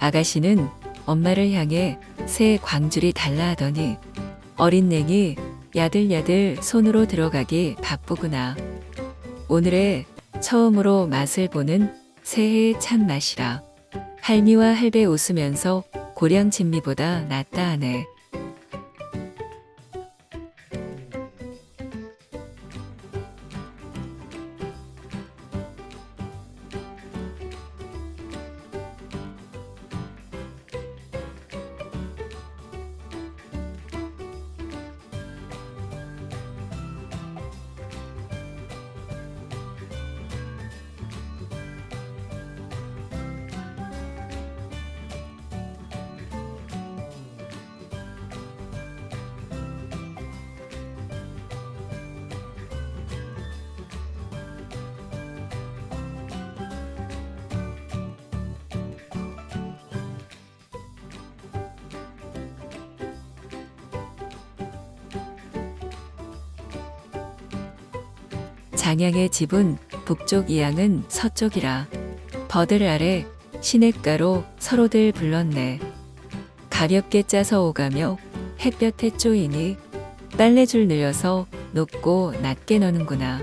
아가씨는 엄마를 향해 새 광줄이 달라 하더니 어린 냉이 야들야들 손으로 들어가기 바쁘구나. 오늘의 처음으로 맛을 보는 새해의 참맛이라. 할미와 할배 웃으면서 고량 진미보다 낫다 하네. 장양의 집은 북쪽 이양은 서쪽이라. 버들 아래 시냇가로 서로들 불렀네. 가볍게 짜서 오가며 햇볕에 쪼이니 빨래줄 늘려서 높고 낮게 너는구나.